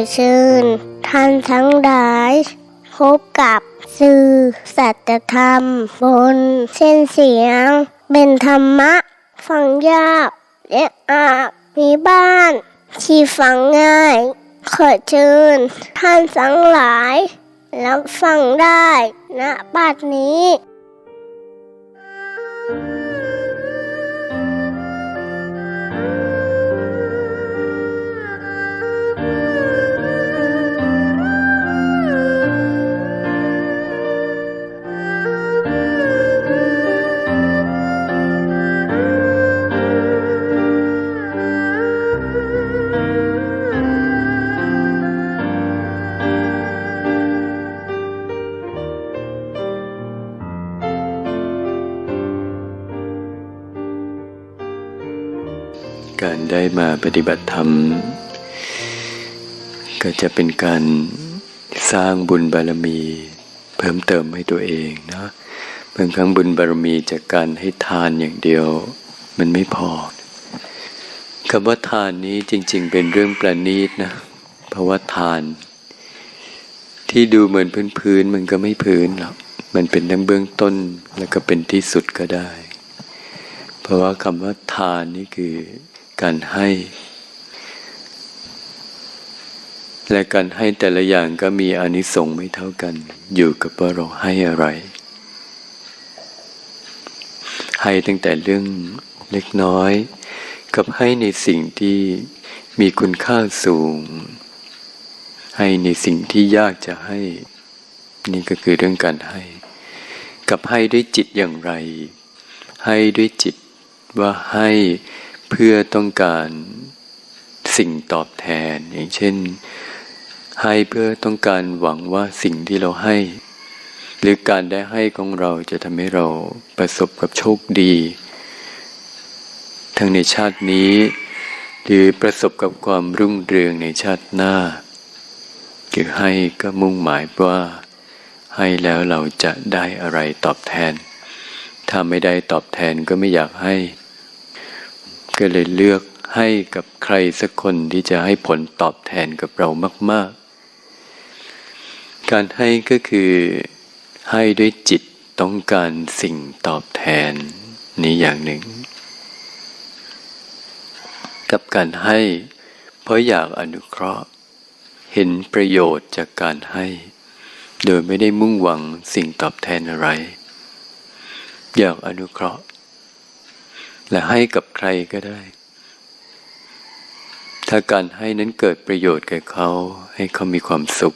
ขอเชิญท่านทั้งหลาย พบกับสื่อสัจธรรม บนเส้นเสียง เป็นธรรมะ ฟังยากและอาจมีบ้าน ที่ฟังง่าย ขอเชิญ ท่านทั้งหลาย รับฟังได้ณบัดนี้ ได้มาปฏิบัติธรรม ก็จะเป็นการสร้างบุญบารมี เพิ่มเติมให้ตัวเองนะบางครั้งบุญบารมีจากการให้ทานอย่างเดียว มันไม่พอคำว่าทานนี้จริง ๆ เป็นเรื่องประณีตนะเพราะว่าทาน ที่ดูเหมือนพื้นๆมันก็ไม่พื้นหรอกมันเป็นทั้งเบื้องต้นแล้วก็เป็นที่สุดก็ได้ เพราะว่าคำว่าทานนี่คือ การให้ และการให้แต่ละอย่างก็มีอนิสงส์ไม่เท่ากัน อยู่กับว่าเราให้อะไร ให้ตั้งแต่เรื่องเล็กน้อย กับให้ในสิ่งที่มีคุณค่าสูง ให้ในสิ่งที่ยากจะให้ นี่ก็คือเรื่องการให้ กับให้ด้วยจิตอย่างไร ให้ด้วยจิตว่าให้ เพื่อต้องการสิ่งตอบแทน อย่างเช่น ให้เพื่อต้องการหวังว่าสิ่งที่เราให้ หรือการได้ให้ของเราจะทำให้เราประสบกับโชคดี ทั้งในชาตินี้ หรือประสบกับความรุ่งเรืองในชาติหน้าคือให้ก็มุ่งหมายว่า ให้แล้วเราจะได้อะไรตอบแทน ถ้าไม่ได้ตอบแทนก็ไม่อยากให้ ก็เลยเลือกให้กับใครสักคนที่จะให้ผลตอบแทนกับเรามาก ๆ การให้ก็คือให้ด้วยจิตต้องการสิ่งตอบแทนนี้อย่างหนึ่ง กับการให้ เพราะอยากอนุเคราะห์ เห็นประโยชน์จากการให้ โดยไม่ได้มุ่งหวังสิ่งตอบแทนอะไร อยากอนุเคราะห์ และให้กับใครก็ได้ ถ้าการให้นั้นเกิดประโยชน์แก่เขา ให้เขามีความสุข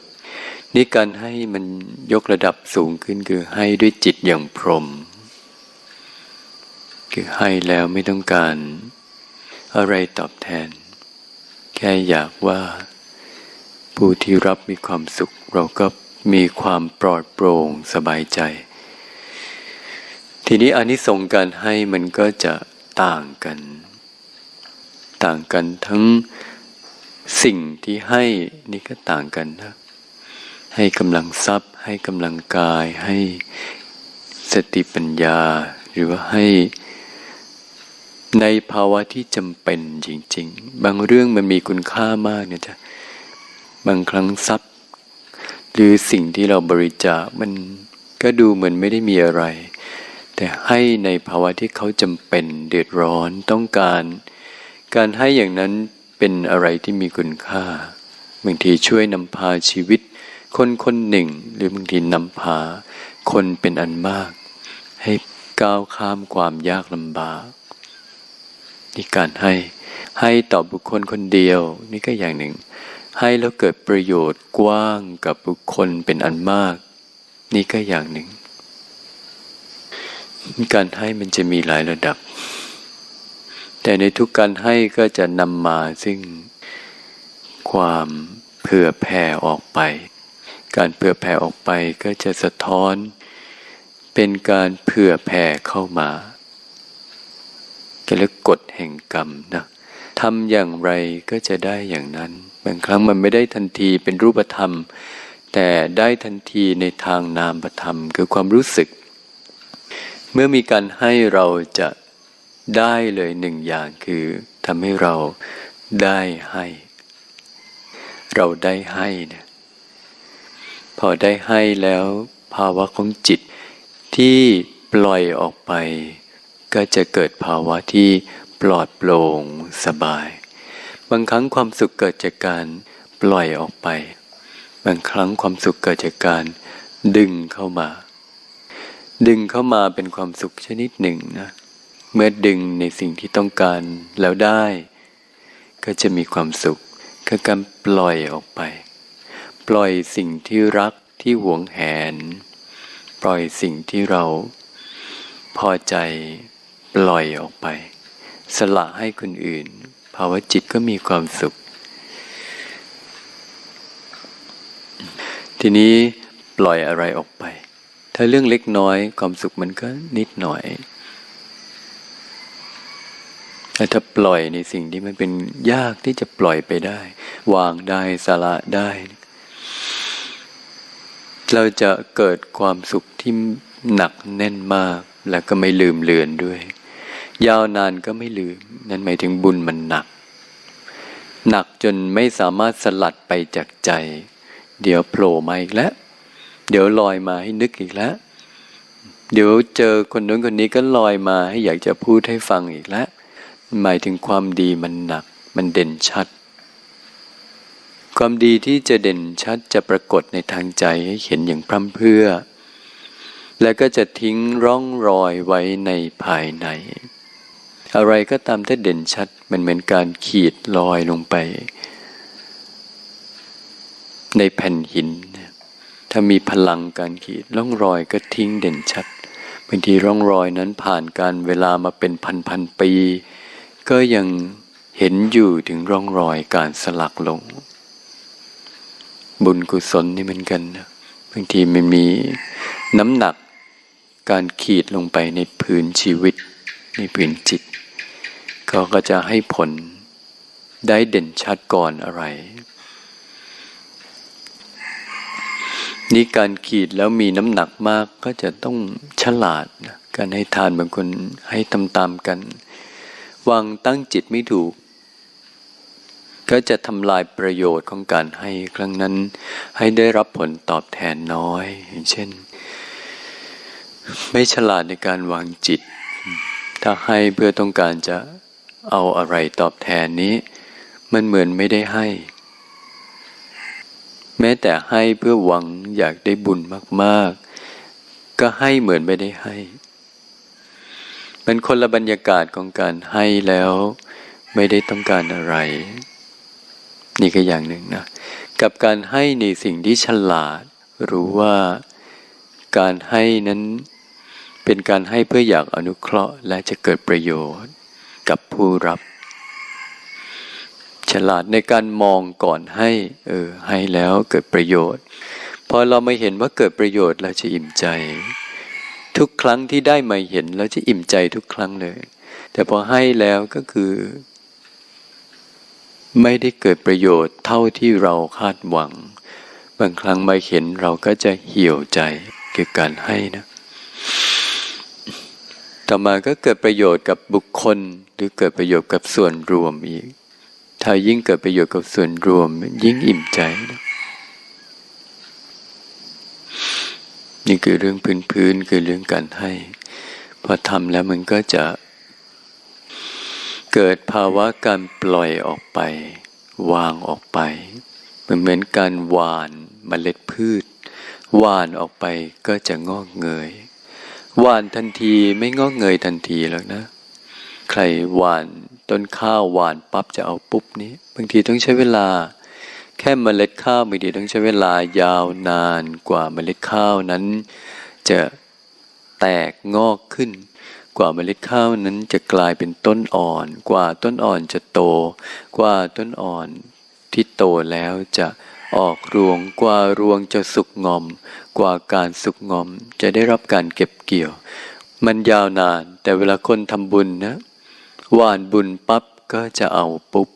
นี่การให้มันยกระดับสูงขึ้นคือให้ด้วยจิตอย่างพรหมคือให้แล้วไม่ต้องการอะไรตอบแทน แค่อยากว่าผู้ที่รับมีความสุข เราก็มีความปลอดโปร่งสบายใจ ทีนี้อานิสงส์การให้มันก็จะ ต่างกัน ต่างกันทั้งสิ่งที่ให้นี่ก็ต่างกันนะ ให้กำลังทรัพย์ ให้กำลังกาย ให้สติปัญญา หรือว่าให้ในภาวะที่จำเป็นจริง ๆ บางเรื่องมันมีคุณค่ามากเนะจ๊ะบางครั้งทรัพย์ หรือสิ่งที่เราบริจาคมันก็ดูเหมือนไม่ได้มีอะไร แต่ให้ในภาวะที่เขาจำเป็นเดือดร้อนต้องการ การให้อย่างนั้นเป็นอะไรที่มีคุณค่าบางทีช่วยนำพาชีวิต คนคนหนึ่ง หรือบางทีนำพา คนเป็นอันมาก ให้ก้าวข้ามความยากลำบากนี่การให้ให้ต่อบุคคลคนเดียว นี่ก็อย่างหนึ่ง ให้แล้วเกิดประโยชน์กว้างกับบุคคลเป็นอันมาก นี่ก็อย่างหนึ่ง การให้มันจะมีหลายระดับ แต่ในทุกการให้ก็จะนำมาซึ่งความเผื่อแผ่ออกไป การเผื่อแผ่ออกไปก็จะสะท้อน เป็นการเผื่อแผ่เข้ามาก็เรียกกฎแห่งกรรมนะทำอย่างไรก็จะได้อย่างนั้น บางครั้งมันไม่ได้ทันทีเป็นรูปธรรม แต่ได้ทันทีในทางนามธรรม คือความรู้สึก เมื่อมีการให้เราจะได้เลยหนึ่งอย่างคือทำให้เราได้ให้ เราได้ให้นี่ยพอได้ให้แล้วภาวะของจิตที่ปล่อยออกไป ก็จะเกิดภาวะที่ปลอดโปร่งสบาย บางครั้งความสุขเกิดจากการปล่อยออกไป บางครั้งความสุขเกิดจากการดึงเข้ามา ดึงเข้ามาเป็นความสุขชนิดหนึ่งนะ เมื่อดึงในสิ่งที่ต้องการแล้วได้ ก็จะมีความสุขคือการปล่อยออกไป ปล่อยสิ่งที่รักที่หวงแหน ปล่อยสิ่งที่เราพอใจปล่อยออกไป สละให้คนอื่น ภาวะจิตก็มีความสุข ทีนี้ปล่อยอะไรออกไป ถ้าเรื่องเล็กน้อยความสุขมันก็นิดหน่อยแต่ถ้าปล่อยในสิ่งที่มันเป็นยากที่จะปล่อยไปได้ วางได้สละได้ เราจะเกิดความสุขที่หนักแน่นมาก แล้วก็ไม่ลืมเลือนด้วย ยาวนานก็ไม่ลืม นั่นหมายถึงบุญมันหนัก หนักจนไม่สามารถสลัดไปจากใจ เดี๋ยวโผล่มาอีกแล้ว เดี๋ยวลอยมาให้นึกอีกแล้ว เดี๋ยวเจอคนนู้นคนนี้ก็ลอยมาให้อยากจะพูดให้ฟังอีกแล้วหมายถึงความดีมันหนัก มันเด่นชัด ความดีที่จะเด่นชัดจะปรากฏในทางใจให้เห็นอย่างพร่ำเพื่อ และก็จะทิ้งร่องรอยไว้ในภายใน อะไรก็ตามที่เด่นชัด มันเหมือนการขีดรอยลงไป ในแผ่นหิน ถ้ามีพลังการขีดร่องรอยก็ทิ้งเด่นชัดบางทีร่องรอยนั้นผ่านการเวลามาเป็นพันพันปี ก็ยังเห็นอยู่ถึงร่องรอยการสลักลง บุญกุศลนี่เหมือนกันนะบางทีมันมีน้ำหนักการขีดลงไปในพื้นชีวิต ในพื้นจิตเขาก็จะให้ผลได้เด่นชัดก่อนอะไร นี่การขีดแล้วมีน้ำหนักมากก็จะต้องฉลาดนะการให้ทานบางคนให้ตามกัน วางตั้งจิตไม่ถูก ก็จะทำลายประโยชน์ของการให้ครั้งนั้น ให้ได้รับผลตอบแทนน้อย อย่างเช่น ไม่ฉลาดในการวางจิต ถ้าให้เพื่อต้องการจะเอาอะไรตอบแทนนี้ มันเหมือนไม่ได้ให้ แม้แต่ให้เพื่อหวังอยากได้บุญมาก ๆ ก็ให้เหมือนไม่ได้ให้ มันคนละบรรยากาศของการให้แล้วไม่ได้ต้องการอะไร นี่ก็อย่างหนึ่งนะ กับการให้ในสิ่งที่ฉลาด รู้ว่าการให้นั้นเป็นการให้เพื่ออยากอนุเคราะห์และจะเกิดประโยชน์กับผู้รับ ฉลาดในการมองก่อนให้ เออ ให้แล้วเกิดประโยชน์ พอเราไม่เห็นว่าเกิดประโยชน์เราจะอิ่มใจ ทุกครั้งที่ได้มาเห็นเราจะอิ่มใจทุกครั้งเลย แต่พอให้แล้วก็คือ ไม่ได้เกิดประโยชน์เท่าที่เราคาดหวัง บางครั้งมาเห็นเราก็จะเหี่ยวใจเกี่ยวกับการให้นะต่อมาก็เกิดประโยชน์กับบุคคล หรือเกิดประโยชน์กับส่วนรวมอีก ถ้ายิ่งเกิดประโยชน์กับส่วนรวม ยิ่งอิ่มใจนะนี่คือเรื่องพื้นๆคือเรื่องการให้ พอทำแล้วมันก็จะ เกิดภาวะการปล่อยออกไป วางออกไปมือนเหมือนการหวานเมล็ดพืชหวานออกไปก็จะงอกเงยหวานทันทีไม่งอกเงยทันทีแล้วนะ ใครหวาน ต้นข้าวหวานปั๊บจะเอาปุ๊บนี้ บางทีต้องใช้เวลา แค่เมล็ดข้าวบางทีต้องใช้เวลายาวนานกว่าเมล็ดข้าวนั้น จะแตกงอกขึ้น กว่าเมล็ดข้าวนั้นจะกลายเป็นต้นอ่อน กว่าต้นอ่อนจะโต กว่าต้นอ่อนที่โตแล้วจะออกรวงกว่ารวงจะสุกงอม กว่าการสุกงอม จะได้รับการเก็บเกี่ยว มันยาวนานแต่เวลาคนทำบุญนะ หวานบุญปั๊บก็จะเอาปุ๊บ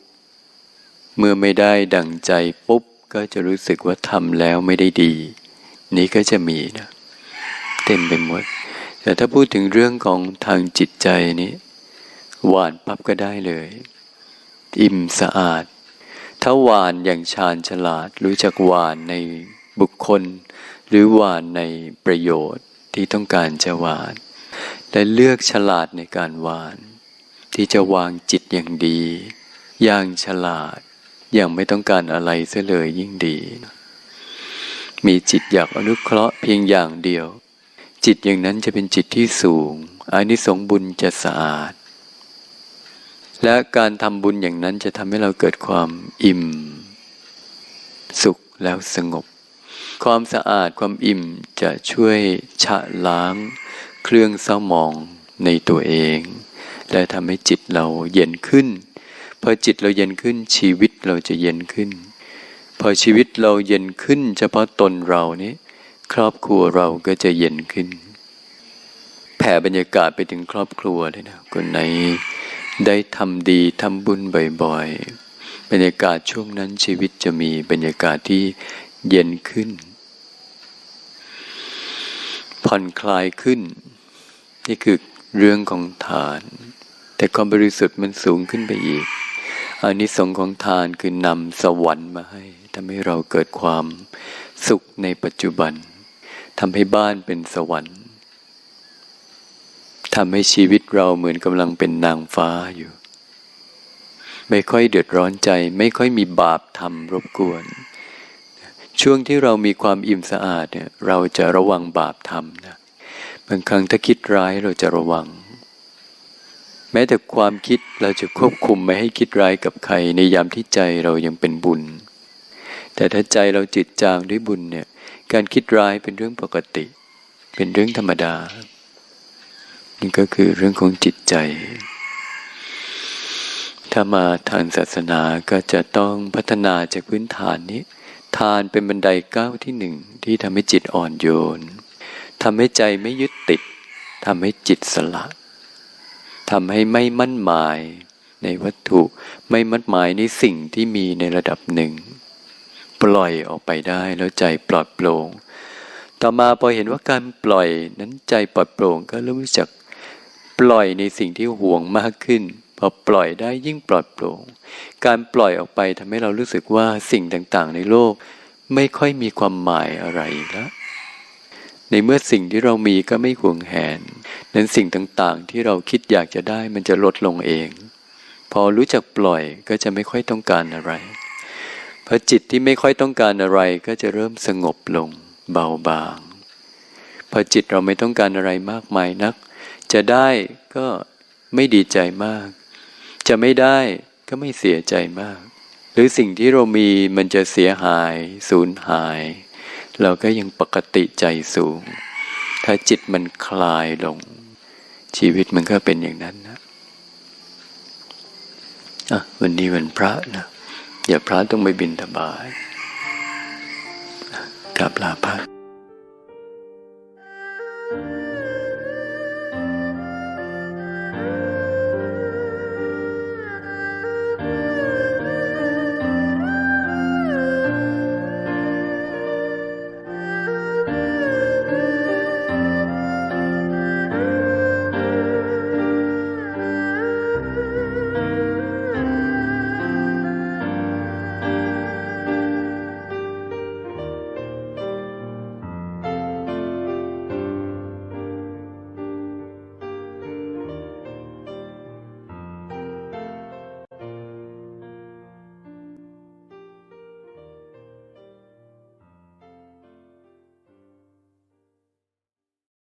เมื่อไม่ได้ดั่งใจปุ๊บ ก็จะรู้สึกว่าทำแล้วไม่ได้ดี นี้ก็จะมีนะเต็มไปหมด แต่ถ้าพูดถึงเรื่องของทางจิตใจนี้หวานปั๊บก็ได้เลย อิ่มสะอาด ถ้าหวานอย่างชาญฉลาด รู้จักหวานในบุคคล หรือหวานในประโยชน์ที่ต้องการจะหวานและเลือกฉลาดในการหวาน ที่จะวางจิตอย่างดี อย่างฉลาด อย่างไม่ต้องการอะไรเสียเลยยิ่งดี มีจิตอยากอนุเคราะห์เพียงอย่างเดียว จิตอย่างนั้นจะเป็นจิตที่สูงอานิสงส์บุญจะสะอาด และการทำบุญอย่างนั้นจะทำให้เราเกิดความอิ่ม สุขแล้วสงบ ความสะอาดความอิ่มจะช่วยชะล้าง เครื่องเศร้าหมองในตัวเอง และทำให้จิตเราเย็นขึ้น พอจิตเราเย็นขึ้นชีวิตเราจะเย็นขึ้น พอชีวิตเราเย็นขึ้น เฉพาะตนเรานี้ครอบครัวเราก็จะเย็นขึ้น แผ่บรรยากาศไปถึงครอบครัวเลยนะคนไหนได้ทำดีทำบุญบ่อยๆ บรรยากาศช่วงนั้นชีวิตจะมีบรรยากาศที่เย็นขึ้น ผ่อนคลายขึ้น นี่คือเรื่องของทาน แต่ความบริสุทธิ์มันสูงขึ้นไปอีกอานิสงส์ของทานคือนำสวรรค์มาให้ทำให้เราเกิดความสุขในปัจจุบันทำให้บ้านเป็นสวรรค์ทำให้ชีวิตเราเหมือนกำลังเป็นนางฟ้าอยู่ ไม่ค่อยเดือดร้อนใจ ไม่ค่อยมีบาปทำรบกวน ช่วงที่เรามีความอิ่มสะอาดเนี่ยเราจะระวังบาปทำนะบางครั้งถ้าคิดร้ายเราจะระวัง แม้แต่ความคิดเราจะควบคุมไม่ให้คิดร้ายกับใคร ในยามที่ใจเรายังเป็นบุญ แต่ถ้าใจเราจิตจางด้วยบุญเนี่ยการคิดร้ายเป็นเรื่องปกติ เป็นเรื่องธรรมดา นี่ก็คือเรื่องของจิตใจ ถ้ามาทางศาสนาก็จะต้องพัฒนาจากพื้นฐานนี้ ทานเป็นบันไดก้าวที่หนึ่งที่ทำให้จิตอ่อนโยนทำให้ใจไม่ยึดติดทำให้จิตสละ ทำให้ไม่มั่นหมายในวัตถุไม่มั่นหมายในสิ่งที่มีในระดับหนึ่ง ปล่อยออกไปได้แล้วใจปลอดโปร่งต่อมาพอเห็นว่าการปล่อยนั้นใจปลอดโปร่งก็เริ่มรู้จักปล่อยในสิ่งที่ห่วงมากขึ้นพอปล่อยได้ยิ่งปลอดโปร่ง การปล่อยออกไปทำให้เรารู้สึกว่าสิ่งต่างๆ ในโลกไม่ค่อยมีความหมายอะไรแล้ว ในเมื่อสิ่งที่เรามีก็ไม่ห่วงแหน นั้นสิ่งต่างๆ ที่เราคิดอยากจะได้มันจะลดลงเอง พอรู้จักปล่อยก็จะไม่ค่อยต้องการอะไรพอจิตที่ไม่ค่อยต้องการอะไรก็จะเริ่มสงบลง เบาบาง พอจิตเราไม่ต้องการอะไรมากมายนัก จะได้ก็ไม่ดีใจมาก จะไม่ได้ก็ไม่เสียใจมาก หรือสิ่งที่เรามีมันจะเสียหายสูญหาย เราก็ยังปกติใจสูง ถ้าจิตมันคลายลง ชีวิตมันก็เป็นอย่างนั้นนะอะวันนี้วันพระนะอย่าพระต้องไปบินทบาทกลับลาพระ